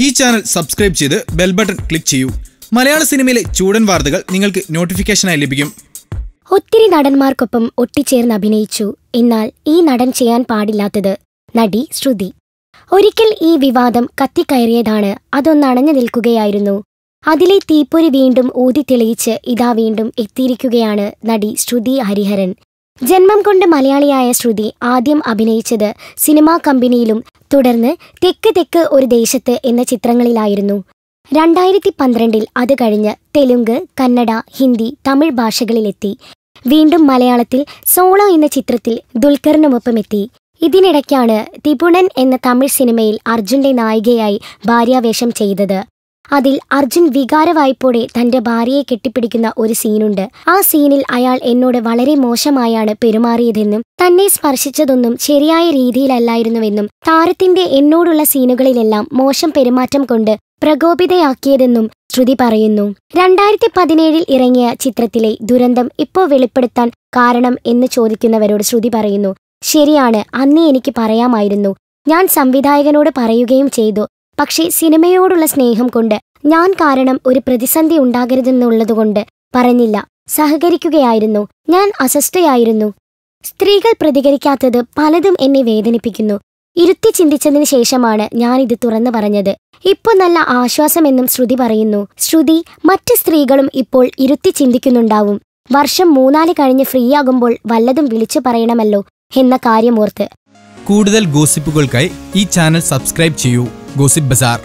ഈ channel subscribe ചെയ്ത് bell button click ചെയ്യൂ. മലയാള സിനിമയിലെ ചൂടൻ വാർത്തകൾ നിങ്ങൾക്ക് നോട്ടിഫിക്കേഷനായി ലഭിക്കും. ഒത്തിരി നടന്മാർക്കൊപ്പം ഒട്ടിച്ചേർന്ന് അഭിനയിച്ചു. എന്നാൽ ഈ നടൻ ചെയ്യാൻ പാടില്ലാത്തത് നടി ശ്രുതി. ഒരിക്കൽ ഈ വിവാദം കത്തിക്കയറിയതാണ്. അതൊന്നണഞ്ഞു നിൽക്കുകയായിരുന്നു. അതിലെ തീപ്പൊരി വീണ്ടും ഊതി തെളിയിച്ച് ഇതാ വീണ്ടും എത്തിയിരിക്കുകയാണ് നടി ശ്രുതി ഹരിഹരൻ. ജന്മം കൊണ്ട് മലയാളിയായ ശ്രുതി ആദ്യം അഭിനയിച്ചത് സിനിമാ കമ്പനിയിലും തുടർന്ന് തെക്ക് തെക്ക് ഒരു ദേശത്ത് എന്ന ചിത്രങ്ങളിലായിരുന്നു. രണ്ടായിരത്തി പന്ത്രണ്ടിൽ അത് കഴിഞ്ഞ് തെലുങ്ക് കന്നഡ ഹിന്ദി തമിഴ് ഭാഷകളിലെത്തി. വീണ്ടും മലയാളത്തിൽ സോളോ എന്ന ചിത്രത്തിൽ ദുൽഖറിനുമൊപ്പമെത്തി. ഇതിനിടയ്ക്കാണ് തിപുണൻ എന്ന തമിഴ് സിനിമയിൽ അർജുന്റെ നായികയായി ഭാര്യാവേഷം ചെയ്തത്. അതിൽ അർജുൻ വികാരവായ്പോടെ തന്റെ ഭാര്യയെ കെട്ടിപ്പിടിക്കുന്ന ഒരു സീനുണ്ട്. ആ സീനിൽ അയാൾ എന്നോട് വളരെ മോശമായാണ് പെരുമാറിയതെന്നും തന്നെ സ്പർശിച്ചതൊന്നും ശരിയായ രീതിയിലല്ലായിരുന്നുവെന്നും താരത്തിന്റെ എന്നോടുള്ള സീനുകളിലെല്ലാം മോശം പെരുമാറ്റം കൊണ്ട് പ്രകോപിതയാക്കിയതെന്നും ശ്രുതി പറയുന്നു. രണ്ടായിരത്തി പതിനേഴിൽ ഇറങ്ങിയ ചിത്രത്തിലെ ദുരന്തം ഇപ്പോൾ വെളിപ്പെടുത്താൻ കാരണം എന്ന് ചോദിക്കുന്നവരോട് ശ്രുതി പറയുന്നു ശരിയാണ് അന്നേ എനിക്ക് പറയാമായിരുന്നു. ഞാൻ സംവിധായകനോട് പറയുകയും ചെയ്തു. പക്ഷേ സിനിമയോടുള്ള സ്നേഹം കൊണ്ട് ഞാൻ കാരണം ഒരു പ്രതിസന്ധി ഉണ്ടാകരുതെന്നുള്ളതുകൊണ്ട് പറഞ്ഞില്ല. സഹകരിക്കുകയായിരുന്നു. ഞാൻ അസ്വസ്ഥയായിരുന്നു. സ്ത്രീകൾ പ്രതികരിക്കാത്തത് പലതും എന്നെ വേദനിപ്പിക്കുന്നു. ഇരുത്തി ചിന്തിച്ചതിന് ശേഷമാണ് ഞാനിത് തുറന്നു പറഞ്ഞത്. ഇപ്പോൾ നല്ല ആശ്വാസമെന്നും ശ്രുതി പറയുന്നു. ശ്രുതി മറ്റ് സ്ത്രീകളും ഇപ്പോൾ ഇരുത്തി ചിന്തിക്കുന്നുണ്ടാവും. വർഷം മൂന്നാൽ കഴിഞ്ഞ് ഫ്രീയാകുമ്പോൾ വല്ലതും വിളിച്ചു പറയണമല്ലോ എന്ന കാര്യമോർത്ത് കൂടുതൽ ഗോസിപ്പുകൾക്കായി ഈ ചാനൽ സബ്സ്ക്രൈബ് ചെയ്യൂ. Gosip Besar.